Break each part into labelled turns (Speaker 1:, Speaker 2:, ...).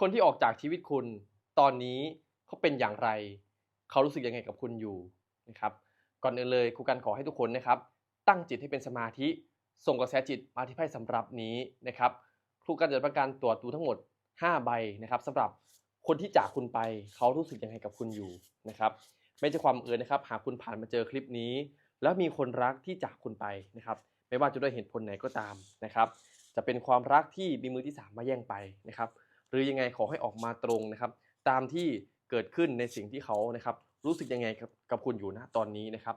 Speaker 1: คนที่ออกจากชีวิตคุณตอนนี้เขาเป็นอย่างไร เขารู้สึกยังไงกับคุณอยู่นะครับ ก่อนอื่นเลยครูกันขอให้ทุกคนนะครับ ตั้งจิตให้เป็นสมาธิ ส่งกระแสจิตมาที่ไพ่สำรับนี้นะครับ ครูกันจะประการตรวจดูทั้งหมด 5 ใบนะครับสำหรับคนที่จากคุณไปเขารู้สึกยังไงกับคุณอยู่นะครับ ไม่ใช่ความเอิญนะครับ หากคุณผ่านมาเจอคลิปนี้ แล้วมีคนรักที่จากคุณไปนะครับ ไม่ว่าจะด้วยเหตุผลไหนก็ตามนะครับ จะเป็นความรักที่มีมือที่สามมาแย่งไปนะครับ หรือยังไงขอให้ออกมาตรงนะครับ ตามที่เกิดขึ้นในสิ่งที่เขานะครับ รู้สึกยังไงกับคุณอยู่นะตอนนี้นะครับ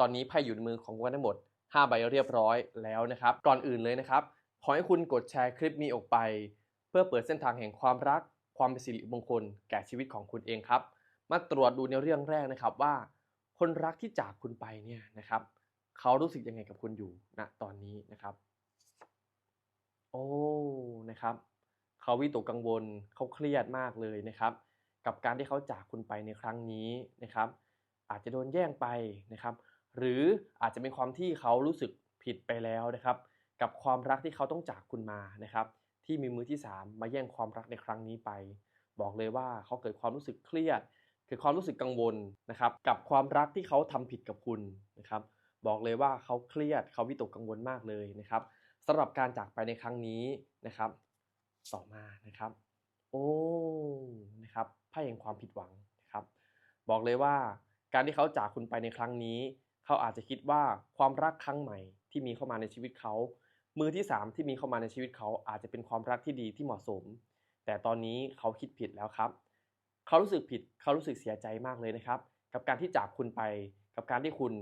Speaker 1: ตอนนี้ไพ่อยู่ในมือของคุณทั้งหมด 5 ใบเรียบร้อยแล้วนะครับ ก่อนอื่นเลยนะครับ ขอให้คุณกดแชร์คลิปนี้ออกไป เพื่อเปิดเส้นทางแห่งความรัก ความเป็นสิริมงคล แก่ชีวิตของคุณเองครับ มาตรวจดูในเรื่องแรกนะครับว่า คนรักที่จากคุณไปเนี่ยนะครับเขารู้สึกยังไงกับคุณอยู่ณตอนนี้นะครับ โอ้นะครับ เขาวิตกกังวลเขาเครียดมากเลยนะครับ กับการที่เขาจากคุณไปในครั้งนี้นะครับ อาจจะโดนแย่งไปนะครับ หรืออาจจะเป็นความที่เขารู้สึกผิดไปแล้วนะครับ กับความรักที่เขาต้องจากคุณมานะครับ ที่มีมือที่ 3 มาแย่งความรักในครั้งนี้ไป บอกเลยว่าเขาเกิดความรู้สึกเครียดเกิดความรู้สึกกังวลนะครับ กับความรักที่เขาทำผิดกับคุณนะครับ บอกเลยว่าเขาเครียดเขาวิตกกังวลมากเลยนะครับสำหรับการจากไปในครั้งนี้นะครับ ต่อมานะครับ โอ้นะครับไพ่แห่งความผิดหวังนะครับ บอกเลยว่าการที่เขาจากคุณไปในครั้งนี้ เขาอาจจะคิดว่าความรักครั้งใหม่ที่มีเข้ามาในชีวิตเขา มือที่ 3 ที่มีเข้ามาในชีวิตเขาอาจจะเป็นความรักที่ดีที่เหมาะสม แต่ตอนนี้เขาคิดผิดแล้วครับ เขารู้สึกผิดเขารู้สึกเสียใจมากเลยนะครับ กับการที่จากคุณไป กับการที่คุณ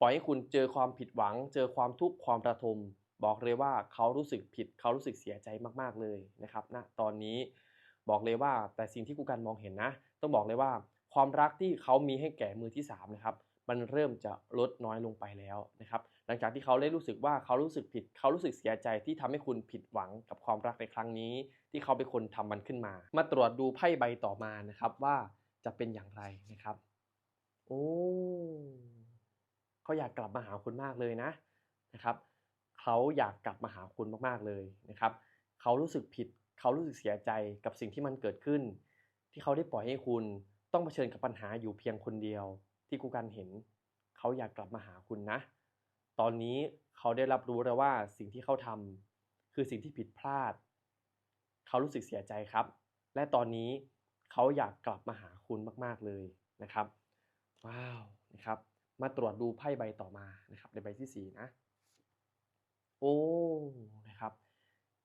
Speaker 1: ปล่อยให้คุณเจอความผิดหวัง เจอความทุกข์ความระทม บอกเลยว่าเขารู้สึกผิดเขารู้สึกเสียใจมากๆเลยนะครับณตอนนี้บอกเลยว่าแต่สิ่งที่กูการมองเห็นนะ ต้องบอกเลยว่าความรักที่เขามีให้แก่มือที่สามนะครับมันเริ่มจะลดน้อยลงไปแล้วนะครับหลังจากที่เขาได้รู้สึกว่าเขารู้สึกผิด เขารู้สึกเสียใจที่ทำให้คุณผิดหวังกับความรักในครั้งนี้ ที่เขาเป็นคนทำมันขึ้นมา มาตรวจดูไพ่ใบต่อมานะครับว่าจะเป็นอย่างไรนะครับ โอ้เขาอยากกลับมาหาคุณมากเลยนะนะครับ เขาอยากกลับมาหาคุณมากๆเลยนะครับเขารู้สึกผิดเขารู้สึกเสียใจกับสิ่งที่มันเกิดขึ้น ที่เขาได้ปล่อยให้คุณต้องเผชิญกับปัญหาอยู่เพียงคนเดียว ที่กูกันเห็น เขาอยากกลับมาหาคุณนะ ตอนนี้เขาได้รับรู้แล้วว่าสิ่งที่เขาทำคือสิ่งที่ผิดพลาด เขารู้สึกเสียใจครับ และตอนนี้เขาอยากกลับมาหาคุณมากๆเลยนะครับว้าวนะครับมาตรวจดูไพ่ใบต่อมานะครับในใบที่สี่นะ โอ้นะครับ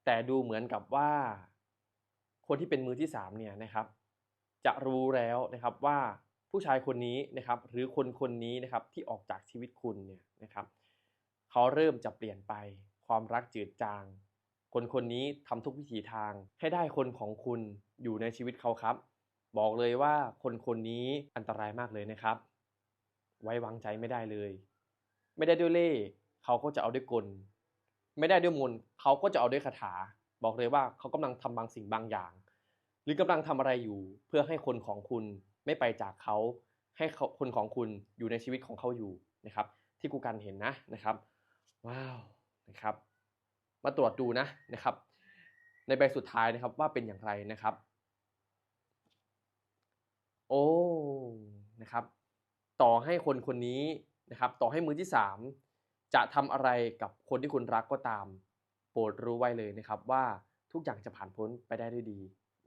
Speaker 1: แต่ดูเหมือนกับว่า คนที่เป็นมือที่สามเนี่ยนะครับ จะรู้แล้วนะครับว่าผู้ชายคนนี้นะครับ หรือคนคนนี้นะครับที่ออกจากชีวิตคุณเนี่ยนะครับเขาเริ่มจะเปลี่ยนไป ความรักจืดจาง คนคนนี้ทำทุกวิถีทางให้ได้คนของคุณอยู่ในชีวิตเขาครับ บอกเลยว่าคนคนนี้อันตรายมากเลยนะครับ ไว้วางใจไม่ได้เลย ไม่ได้ด้วยเล่เขาก็จะเอาด้วยกล ไม่ได้ด้วยมนต์เขาก็จะเอาด้วยคาถา บอกเลยว่าเขากำลังทำบางสิ่งบางอย่าง หรือกำลังทำอะไรอยู่เพื่อให้คนของคุณไม่ไปจากเขาให้คนของคุณอยู่ในชีวิตของเขาอยู่นะครับ ที่กูกันเห็นนะนะครับ ว้าวนะครับ มาตรวจดูนะนะครับ ในใบสุดท้ายนะครับว่าเป็นอย่างไรนะครับ โอ้นะครับ ต่อให้คนคนนี้นะครับ ต่อให้มือที่สาม จะทำอะไรกับคนที่คุณรักก็ตาม โปรดรู้ไว้เลยนะครับว่าทุกอย่างจะผ่านพ้นไปได้ด้วยดี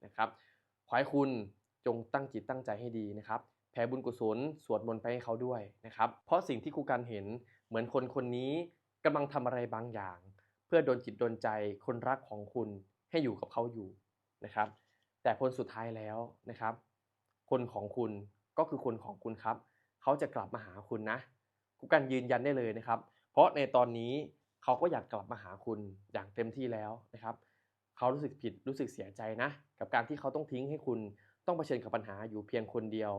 Speaker 1: นะครับขอให้คุณจงตั้งจิตตั้งใจให้ดีนะครับแผ่บุญกุศลสวดมนต์ไปให้เขาด้วยนะครับ เพราะสิ่งที่ครูการเห็นเหมือนคนคนนี้กำลังทำอะไรบางอย่าง เพื่อโดนจิตโดนใจคนรักของคุณให้อยู่กับเขาอยู่นะครับ แต่ผลสุดท้ายแล้วนะครับ คนของคุณก็คือคนของคุณครับ เขาจะกลับมาหาคุณนะครูการยืนยันได้เลยนะครับ ราะในตอนนี้เขาก็อยากกลับมาหาคุณอย่างเต็มที่แล้วนะครับเขารู้สึกผิดรู้สึกเสียใจนะ กับการที่เขาต้องทิ้งให้คุณต้องเผชิญกับปัญหาอยู่เพียงคนเดียว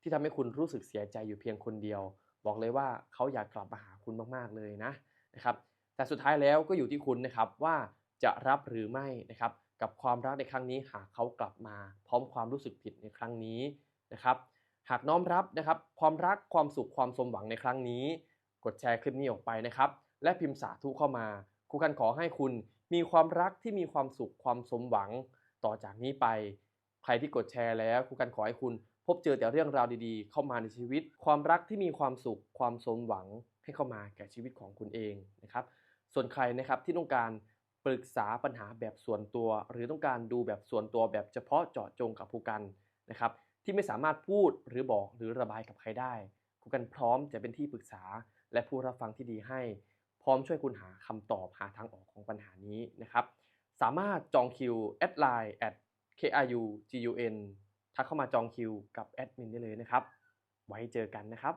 Speaker 1: ที่ทำให้คุณรู้สึกเสียใจอยู่เพียงคนเดียว บอกเลยว่าเขาอยากกลับมาหาคุณมากๆเลยนะนะครับ แต่สุดท้ายแล้วก็อยู่ที่คุณนะครับว่าจะรับหรือไม่นะครับ กับความรักในครั้งนี้หากเขากลับมา พร้อมความรู้สึกผิดในครั้งนี้นะครับ หากน้อมรับนะครับ ความรักความสุขความสมหวังในครั้งนี้ กดแชร์คลิปนี้ออกไปนะครับ และพิมพ์สาธุเข้ามาครูกันขอให้คุณมีความรักที่มีความสุขความสมหวัง ต่อจากนี้ไป ใครที่กดแชร์แล้วครูกันขอให้คุณ พบเจอแต่เรื่องราวดีๆ เข้ามาในชีวิต ความรักที่มีความสุขความสมหวัง ให้เข้ามาแก่ชีวิตของคุณเองนะครับ ส่วนใครนะครับที่ต้องการปรึกษาปัญหาแบบส่วนตัว หรือต้องการดูแบบส่วนตัวแบบเฉพาะเจาะจงกับครูกันนะครับที่ไม่สามารถพูดหรือบอกหรือระบายกับใครได้ครูกันพร้อมจะเป็นที่ปรึกษา และผู้รับฟังที่ดีให้ พร้อมช่วยคุณหาคำตอบหาทางออกของปัญหานี้นะครับ สามารถจองคิวแอดไลน์แอด KRU GUN ทักเข้ามาจองคิวกับแอดมินได้เลยนะครับ ไว้เจอกันนะครับ